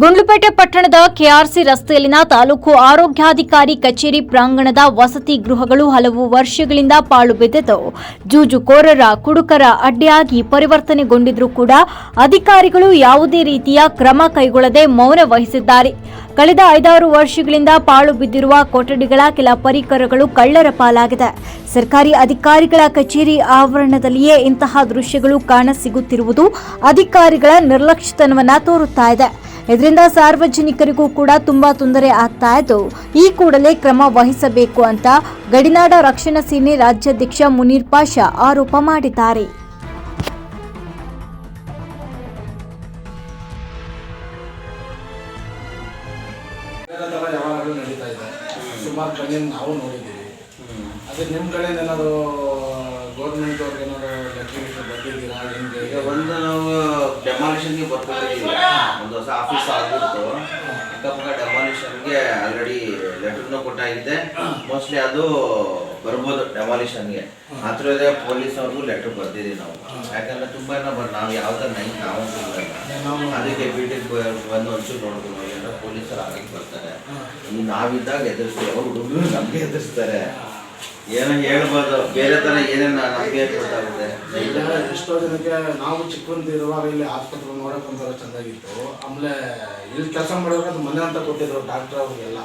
ಗುಂಡ್ಲುಪೇಟೆ ಪಟ್ಟಣದ ಕೆಆರ್ಸಿ ರಸ್ತೆಯಲ್ಲಿನ ತಾಲೂಕು ಆರೋಗ್ಯಾಧಿಕಾರಿ ಕಚೇರಿ ಪ್ರಾಂಗಣದ ವಸತಿ ಗೃಹಗಳು ಹಲವು ವರ್ಷಗಳಿಂದ ಪಾಳು ಬಿದ್ದಿದ್ದು, ಜೂಜುಕೋರರ ಕುಡುಕರ ಅಡ್ಡಿಯಾಗಿ ಪರಿವರ್ತನೆಗೊಂಡಿದ್ರೂ ಕೂಡ ಅಧಿಕಾರಿಗಳು ಯಾವುದೇ ರೀತಿಯ ಕ್ರಮ ಕೈಗೊಳ್ಳದೆ ಮೌನ ವಹಿಸಿದ್ದಾರೆ. ಕಳೆದ ಐದಾರು ವರ್ಷಗಳಿಂದ ಪಾಳು ಬಿದ್ದಿರುವ ಕೊಠಡಿಗಳ ಕೆಲ ಪರಿಕರಗಳು ಕಳ್ಳರ ಪಾಲಾಗಿದೆ. ಸರ್ಕಾರಿ ಅಧಿಕಾರಿಗಳ ಕಚೇರಿ ಆವರಣದಲ್ಲಿಯೇ ಇಂತಹ ದೃಶ್ಯಗಳು ಕಾಣಸಿಗುತ್ತಿರುವುದು ಅಧಿಕಾರಿಗಳ ನಿರ್ಲಕ್ಷ್ಯತನವನ್ನು ತೋರುತ್ತಾ ಇದೆ. ಇದರಿಂದ ಸಾರ್ವಜನಿಕರಿಗೂ ಕೂಡ ತುಂಬಾ ತೊಂದರೆ ಆಗ್ತಾ ಇದ್ದು ಈ ಕೂಡಲೇ ಕ್ರಮ ವಹಿಸಬೇಕು ಅಂತ ಗಡಿನಾಡ ರಕ್ಷಣಾ ಸೇನೆ ರಾಜ್ಯಾಧ್ಯಕ್ಷ ಮುನೀರ್ ಪಾಷಾ ಆರೋಪ ಮಾಡಿದ್ದಾರೆ. ಸುಮಾರು ಕಡೆ ನಾವು ನೋಡಿದ್ದೀವಿ. ಅದೇ ನಿಮ್ಮ ಕಡೆ ಏನಾದ್ರು ಗೌರ್ಮೆಂಟ್ ಅವ್ರಿಗೆ ಏನಾದ್ರು ಲೆಟರ್ ಬರ್ತಿದ್ದೀರಾ ಹೆಂಗೆ ಈಗ ಒಂದು ನಾವು ಡೆಮಾಲಿಷನ್ಗೆ ಬರ್ಕೊಂಡಿದ್ದೀವಿ ಒಂದು ಹೊಸ ಆಫೀಸ್ ಆಗಿತ್ತು ಅಕ್ಕಪಕ್ಕ ಡೆಮಾಲಿಷನ್ಗೆ ಆಲ್ರೆಡಿ ಲೆಟರ್ನು ಕೊಟ್ಟಾಗಿದೆ. ಮೋಸ್ಟ್ಲಿ ಅದು ಬರ್ಬೋದು ಡೆಮಾಲಿಷನ್ಗೆ ಮಾತ್ರ ಇದೆ ಪೊಲೀಸ್ ಅವ್ರಿಗೂ ಲೆಟರ್ ಬರ್ದಿದ್ದೀವಿ ನಾವು. ಯಾಕಂದ್ರೆ ತುಂಬಾ ಬರ್ ನಾವು ಯಾವ್ದಾರ ನೈಟ್ ನಾವು ಸಿಗಲ್ಲ ಅದಕ್ಕೆ ಬೀಟಿಗೆ ಬಂದು ಒಂಚೂರು ನೋಡ್ಕೊಂಡು ಎಲ್ಲ ಪೊಲೀಸರು ಆಗಕ್ಕೆ ಬರ್ತಾರೆ ಈ ನಾವಿದ್ದಾಗ ಎದುರಿಸ್ತೀವಿ. ಅವ್ರು ಹುಡುಗರು ನಮಗೆ ಎದುರಿಸ್ತಾರೆ. ಏನೋ ಹೇಳ್ಬೋದು ಬೇರೆ ಥರ ಏನೇನು ನಮಗೆ ಗೊತ್ತಾಗುತ್ತೆ. ಈಗ ಎಷ್ಟೋ ಜನಕ್ಕೆ ನಾವು ಚಿಕ್ಕಂದಿರುವಾಗ ಇಲ್ಲಿ ಆಸ್ಪತ್ರೆ ನೋಡಕ್ ಒಂಥರ ಚೆನ್ನಾಗಿತ್ತು ಆಮೇಲೆ ಇಲ್ಲಿ ಕೆಲಸ ಅದು ಮನೆ ಅಂತ ಕೊಟ್ಟಿದ್ರು ಡಾಕ್ಟರ್ ಅವ್ರಿಗೆಲ್ಲ.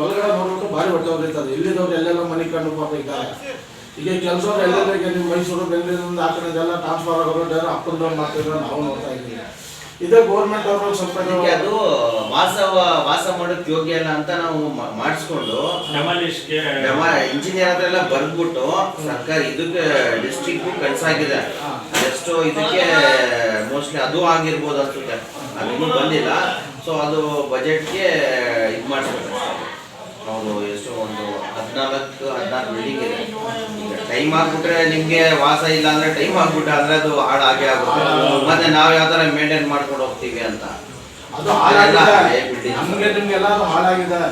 ಒಳಗಡೆ ನೋಡ್ಬಿಟ್ಟು ಭಾರಿ ಹೊಟ್ಟೆ ಹೋಗಿರ್ತದೆ ಇಲ್ಲಿದವ್ರು ಎಲ್ಲೆಲ್ಲ ಮನೆ ಕಂಡು ಪಾಪ ಇದ್ದಾರೆ. ಈಗ ಕೆಲಸವ್ರು ಎಲ್ಲೆಲ್ಲ ಮೈಸೂರು ಬೆಂಗಳೂರಿಂದ ಆ ಕಡೆ ಎಲ್ಲ ಟ್ರಾನ್ಸ್ಫರ್ ಆಗೋರು ಅಪ್ ಅಂಡ್ ಡೌನ್ ಮಾಡ್ತಿದ್ರು ನಾವು ನೋಡ್ತಾ ಇದ್ದೀವಿ. ಇದೇ ಗೌರ್ಮೆಂಟ್ ಅವರು ಸ್ವಲ್ಪ ಅದಕ್ಕೆ ಅದು ವಾಸ ವಾಸ ಮಾಡೋಕ್ ಯೋಗ್ಯ ಅಲ್ಲ ಅಂತ ನಾವು ಮಾ- ಮಾಡಿಸ್ಕೊಂಡು ಡೆಮಾಲಿಷ್ಗೆ ಇಂಜಿನಿಯರ್ ಎಲ್ಲ ಬರ್ದ್ಬಿಟ್ಟು ಸರ್ಕಾರಿ ಇದಕ್ಕೆ ಡಿಸ್ಟ್ರಿಕ್ಟ್ ಕಳ್ಸಾಗಿದೆ. ಎಷ್ಟು ಇದಕ್ಕೆ ಮೋಸ್ಟ್ಲಿ ಅದು ಆಗಿರ್ಬೋದು ಅನ್ಸುತ್ತೆ. ಅದು ಬಂದಿಲ್ಲ. ಸೊ ಅದು ಬಜೆಟ್ಗೆ ಇದು ಮಾಡಿಸ್ಬೇಕು ಹೌದು ಎಷ್ಟು ಒಂದು ಹದಿನಾಲ್ಕು ಹದಿನಾರು ಬಿಲ್ಡಿಂಗ್ ಇದೆ. ಈಗ ಟೈಮ್ ಆಗ್ಬಿಟ್ರೆ ನಿಮ್ಗೆ ವಾಸ ಇಲ್ಲ ಅಂದ್ರೆ ಟೈಮ್ ಆಗ್ಬಿಟ್ರೆ ಅಂದ್ರೆ ಅದು ಹಾಳಾಗೇ ಆಗುತ್ತೆ. ಮತ್ತೆ ನಾವು ಯಾವ ತರ ಮೇಂಟೈನ್ ಮಾಡ್ಕೊಂಡು ಹೋಗ್ತೀವಿ ಅಂತ. ಅದು ಹಾಳಾಗಿದೆ. ನಮಗೆ ನಿಮ್ಗೆಲ್ಲ ಹಾಳಾಗಿದೆ.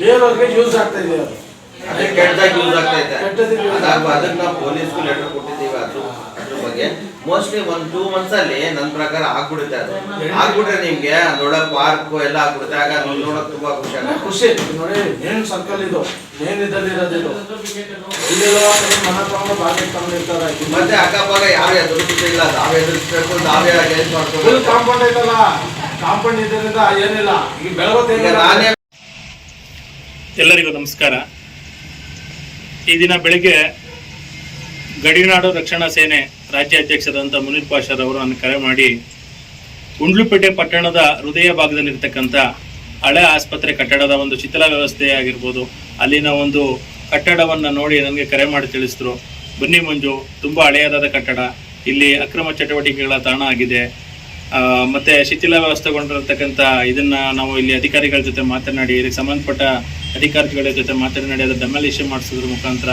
ಬೇರೆಯವ್ರಿಗೆ ಯೂಸ್ ಆಗ್ತಾ ಇದೆ ಅದೇ. ಕೆಟ್ಟದಾಗಿ ಯೂಸ್ ಆಗ್ತೈತೆ ಅದಕ್ಕೆ ನಾವು ಪೊಲೀಸ್ಗೂ ಲೆಟರ್ ಕೊಟ್ಟಿದ್ದೀವಿ ಅದ್ರ ಅದ್ರ ಬಗ್ಗೆ. ಮೋಸ್ಟ್ಲಿ ಒಂದ್ ಟೂ ಮಂತ್ಸ್ ಅಲ್ಲಿ ನನ್ನ ಪ್ರಕಾರ ಆಗ್ಬಿಡುತ್ತೆ ಅದು. ಆಗ್ಬಿಟ್ರೆ ನಿಮ್ಗೆ ನೋಡಕ್ ಪಾರ್ಕ್ ಎಲ್ಲ ಆಗ್ಬಿಡುತ್ತೆ. ಆಗ ನೋಡಕ್ ತುಂಬಾ ಖುಷಿ ಆಗ ಖುಷಿ. ನೋಡಿ ಮೇನ್ ಸರ್ಕಲ್ ಇದು. ಮೇನ್ ಇದ್ದಲ್ಲಿ ಇರೋದಿದು ಮತ್ತೆ ಅಕ್ಕಪಕ್ಕ ಯಾರು ಎದುರಿಸ್ತಿಲ್ಲ ನಾವೇ ಎದುರಿಸ್ಬೇಕು ನಾವೇ ಫುಲ್ ಮಾಡ್ಕೋಬೇಕು? ಕಾಂಪೌಂಡ್ ಐತಲ್ಲ? ಕಾಂಪೌಂಡ್ ಇದರಿಂದ ಏನಿಲ್ಲ. ಈಗ ಈಗ ಬೆಳಗ್ಗೆ ನಾನೇ ಎಲ್ಲರಿಗೂ ನಮಸ್ಕಾರ. ಈ ದಿನ ಬೆಳಿಗ್ಗೆ ಗಡಿನಾಡು ರಕ್ಷಣಾ ಸೇನೆ ರಾಜ್ಯ ಅಧ್ಯಕ್ಷರಾದಂಥ ಮುನೀರ್ ಪಾಷಾರವರು ನನ್ನ ಕರೆ ಮಾಡಿ ಗುಂಡ್ಲುಪೇಟೆ ಪಟ್ಟಣದ ಹೃದಯ ಭಾಗದಲ್ಲಿರ್ತಕ್ಕಂಥ ಹಳೆ ಆಸ್ಪತ್ರೆ ಕಟ್ಟಡದ ಒಂದು ಶಿಥಿಲ ವ್ಯವಸ್ಥೆ ಆಗಿರ್ಬೋದು. ಅಲ್ಲಿನ ಒಂದು ಕಟ್ಟಡವನ್ನು ನೋಡಿ ನನಗೆ ಕರೆ ಮಾಡಿ ತಿಳಿಸಿದ್ರು. ಬನ್ನಿ ಮಂಜು, ತುಂಬ ಹಳೆಯದಾದ ಕಟ್ಟಡ. ಇಲ್ಲಿ ಅಕ್ರಮ ಚಟುವಟಿಕೆಗಳ ತಾಣ ಆಗಿದೆ. ಮತ್ತೆ ಶಿಥಿಲ ವ್ಯವಸ್ಥೆಗೊಂಡಿರತಕ್ಕಂಥ ಇದನ್ನ ನಾವು ಇಲ್ಲಿ ಅಧಿಕಾರಿಗಳ ಜೊತೆ ಮಾತನಾಡಿ ಇದಕ್ಕೆ ಸಂಬಂಧಪಟ್ಟ ಅಧಿಕಾರಿಗಳ ಜೊತೆ ಮಾತನಾಡಿ, ಅದರ ಡೆಮಾಲಿಷನ್ ಮಾಡಿಸೋದ್ರ ಮುಖಾಂತರ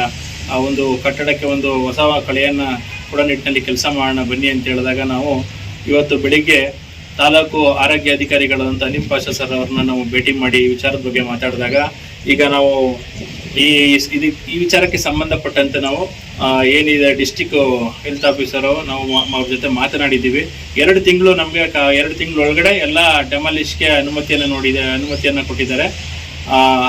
ಆ ಒಂದು ಕಟ್ಟಡಕ್ಕೆ ಒಂದು ಹೊಸ ಕಳೆಯನ್ನು ಕೂಡ ನಿಟ್ಟಿನಲ್ಲಿ ಕೆಲಸ ಮಾಡೋಣ ಬನ್ನಿ ಅಂತ ಹೇಳಿದಾಗ ನಾವು ಇವತ್ತು ಬೆಳಿಗ್ಗೆ ತಾಲೂಕು ಆರೋಗ್ಯ ಅಧಿಕಾರಿಗಳಾದಂಥ ಅನಿಲ್ ಪಾಷಾ ಸರ್ ಅವ್ರನ್ನ ನಾವು ಭೇಟಿ ಮಾಡಿ ವಿಚಾರದ ಬಗ್ಗೆ ಮಾತಾಡಿದಾಗ ಈಗ ನಾವು ಈ ಇದು ಈ ವಿಚಾರಕ್ಕೆ ಸಂಬಂಧಪಟ್ಟಂತೆ ನಾವು ಏನಿದೆ ಡಿಸ್ಟಿಕ್ ಹೆಲ್ತ್ ಆಫೀಸರು ನಾವು ಅವ್ರ ಜೊತೆ ಮಾತನಾಡಿದ್ದೀವಿ. ಎರಡು ತಿಂಗಳು ನಮಗೆ ಎರಡು ತಿಂಗಳ ಒಳಗಡೆ ಎಲ್ಲ ಡೆಮಾಲಿಷ್ಗೆ ಅನುಮತಿಯನ್ನು ನೋಡಿದೆ ಅನುಮತಿಯನ್ನು ಕೊಟ್ಟಿದ್ದಾರೆ.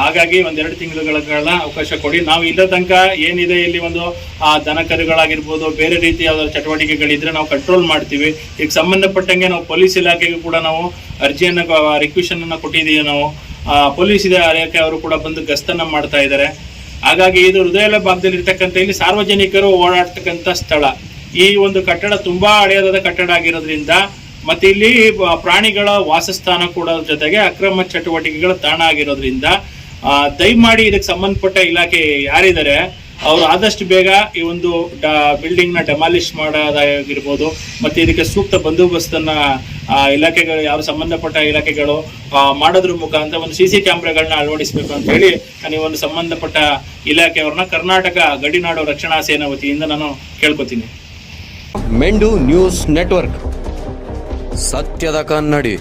ಹಾಗಾಗಿ ಒಂದೆರಡು ತಿಂಗಳುಗಳ ಅವಕಾಶ ಕೊಡಿ. ನಾವು ಇಲ್ಲ ತನಕ ಏನಿದೆ ಇಲ್ಲಿ ಒಂದು, ಆ ದನ ಕರುಗಳಾಗಿರ್ಬೋದು ಬೇರೆ ರೀತಿಯ ಯಾವ್ದಾದ್ರು ಚಟುವಟಿಕೆಗಳಿದ್ರೆ ನಾವು ಕಂಟ್ರೋಲ್ ಮಾಡ್ತೀವಿ. ಈಗ ಸಂಬಂಧಪಟ್ಟಂಗೆ ನಾವು ಪೊಲೀಸ್ ಇಲಾಖೆಗೂ ಕೂಡ ನಾವು ಅರ್ಜಿಯನ್ನು ರಿಕ್ವೆಷನ್ ಅನ್ನು ಕೊಟ್ಟಿದ್ದೀವಿ ನಾವು. ಪೊಲೀಸ್ ಇಲಾಖೆ ಅವರು ಕೂಡ ಬಂದು ಗಸ್ತನ್ನ ಮಾಡ್ತಾ ಇದ್ದಾರೆ. ಹಾಗಾಗಿ ಇದು ಹೃದಯ ಭಾಗದಲ್ಲಿ ಇರ್ತಕ್ಕಂಥ, ಇಲ್ಲಿ ಸಾರ್ವಜನಿಕರು ಓಡಾಡ್ತಕ್ಕಂಥ ಸ್ಥಳ. ಈ ಒಂದು ಕಟ್ಟಡ ತುಂಬಾ ಹಳೆಯದಾದ ಕಟ್ಟಡ ಆಗಿರೋದ್ರಿಂದ, ಮತ್ತೆ ಇಲ್ಲಿ ಪ್ರಾಣಿಗಳ ವಾಸಸ್ಥಾನ ಕೂಡ ಜೊತೆಗೆ ಅಕ್ರಮ ಚಟುವಟಿಕೆಗಳ ತಾಣ ಆಗಿರೋದ್ರಿಂದ ದಯಮಾಡಿ ಇದಕ್ಕೆ ಸಂಬಂಧಪಟ್ಟ ಇಲಾಖೆ ಯಾರಿದ್ದಾರೆ ಅವರು ಆದಷ್ಟು ಬೇಗ ಈ ಒಂದು ಬಿಲ್ಡಿಂಗ್ನ ಡೆಮಾಲಿಷ್ ಮಾಡೋದಾಗಿರ್ಬೋದು ಮತ್ತೆ ಇದಕ್ಕೆ ಸೂಕ್ತ ಬಂದೋಬಸ್ತ್ ಆ, ಇಲಾಖೆಗಳು ಯಾರು ಸಂಬಂಧಪಟ್ಟ ಇಲಾಖೆಗಳು ಮಾಡೋದ್ರ ಮುಖಾಂತರ ಒಂದು ಸಿ ಸಿ ಕ್ಯಾಮ್ರಾಗಳನ್ನ ಅಳವಡಿಸಬೇಕು ಅಂತ ಹೇಳಿ ನಾನು ಒಂದು ಸಂಬಂಧಪಟ್ಟ ಇಲಾಖೆಯವ್ರನ್ನ ಕರ್ನಾಟಕ ಗಡಿನಾಡು ರಕ್ಷಣಾ ಸೇನಾ ವತಿಯಿಂದ ನಾನು ಕೇಳ್ಕೊತೀನಿ. Mendu news network. ಸತ್ಯದ ಕನ್ನಡಿ.